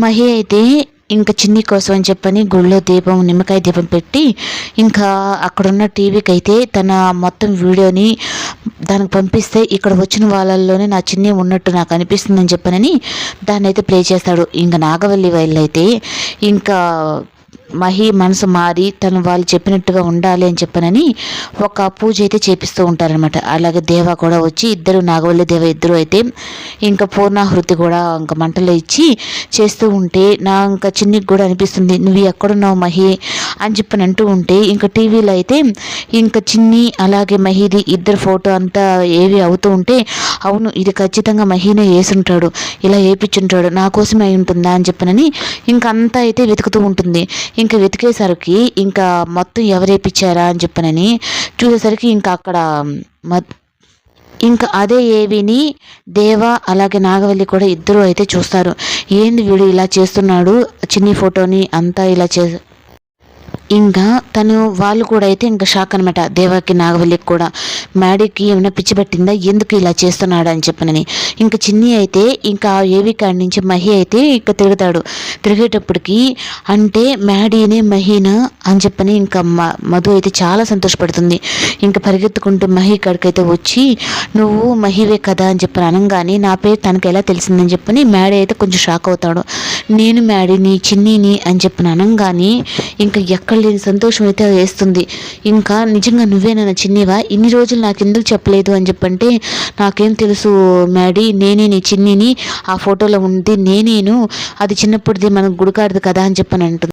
మహి అయితే ఇంకా చిన్ని కోసం అని చెప్పని గుళ్ళో దీపం నిమ్మకాయ దీపం పెట్టి ఇంకా అక్కడున్న టీవీకి అయితే తన మొత్తం వీడియోని దానికి పంపిస్తే ఇక్కడ వచ్చిన వాళ్ళల్లోనే నా చిన్ని ఉన్నట్టు నాకు అనిపిస్తుందని చెప్పనని దాన్ని అయితే ప్లే చేస్తాడు. ఇంకా నాగవల్లి వాళ్ళు అయితే ఇంకా మహి మనసు మారి తను వాళ్ళు చెప్పినట్టుగా ఉండాలి అని చెప్పనని ఒక పూజ అయితే చేపిస్తూ ఉంటారనమాట అలాగే దేవ కూడా వచ్చి ఇద్దరు నాగవల్లి దేవ ఇద్దరు అయితే ఇంకా పూర్ణాహృతి కూడా ఇంకా మంటలు ఇచ్చి చేస్తూ ఉంటే నా ఇంకా చిన్నికి కూడా అనిపిస్తుంది నువ్వు ఎక్కడున్నావు మహి? అని చెప్పని అంటూ ఉంటే ఇంకా టీవీలో అయితే ఇంకా చిన్ని అలాగే మహిది ఇద్దరు ఫోటో అంతా ఏవి అవుతూ ఉంటే అవును ఇది ఖచ్చితంగా మహీనే వేసుంటాడు ఇలా వేపించుంటాడు నా కోసమే అయి ఉంటుందా అని చెప్పనని ఇంకా అంతా అయితే వెతుకుతూ ఉంటుంది. ఇంకా వెతికేసరికి ఇంకా మొత్తం ఎవరు వేపించారా అని చెప్పనని చూసేసరికి ఇంకా అక్కడ మ ఇంకా అదే ఏవిని దేవ అలాగే నాగవల్లి కూడా ఇద్దరు అయితే చూస్తారు. ఏంది వీడు ఇలా చేస్తున్నాడు చిన్ని ఫోటోని అంతా ఇలా చే ఇంకా తను వాళ్ళు కూడా అయితే ఇంకా షాక్ అనమాట దేవాకి నాగవల్లికి కూడా మ్యాడీకి ఏమైనా పిచ్చి పట్టిందా? ఎందుకు ఇలా చేస్తున్నాడు అని చెప్పనని. ఇంకా చిన్ని అయితే ఇంకా ఏవి కాడి నుంచి మహి అయితే ఇంకా తిరుగుతాడు. తిరిగేటప్పటికి అంటే మ్యాడీనే మహీనా అని చెప్పని ఇంకా మ మధు అయితే చాలా సంతోషపడుతుంది. ఇంకా పరిగెత్తుకుంటూ మహి కాడికైతే వచ్చి నువ్వు మహివే కదా అని చెప్పని అనగానే నా పేరు తనకు ఎలా తెలిసిందని చెప్పని మ్యాడీ అయితే కొంచెం షాక్ అవుతాడు. నేను మ్యాడీని చిన్నీని అని చెప్పని అనగానే ఇంకా ఎక్కడ లేని సంతోషం అయితే వేస్తుంది. ఇంకా నిజంగా నువ్వేనా చిన్నివా? ఇన్ని రోజులు నాకు ఎందుకు చెప్పలేదు అని చెప్పంటే నాకేం తెలుసు మ్యాడీ నేనే నీ చిన్నిని. ఆ ఫోటోలో ఉంది నేనేను. అది చిన్నప్పటిది మనకు గుడికాడదు కదా అని చెప్పని అంటుంది.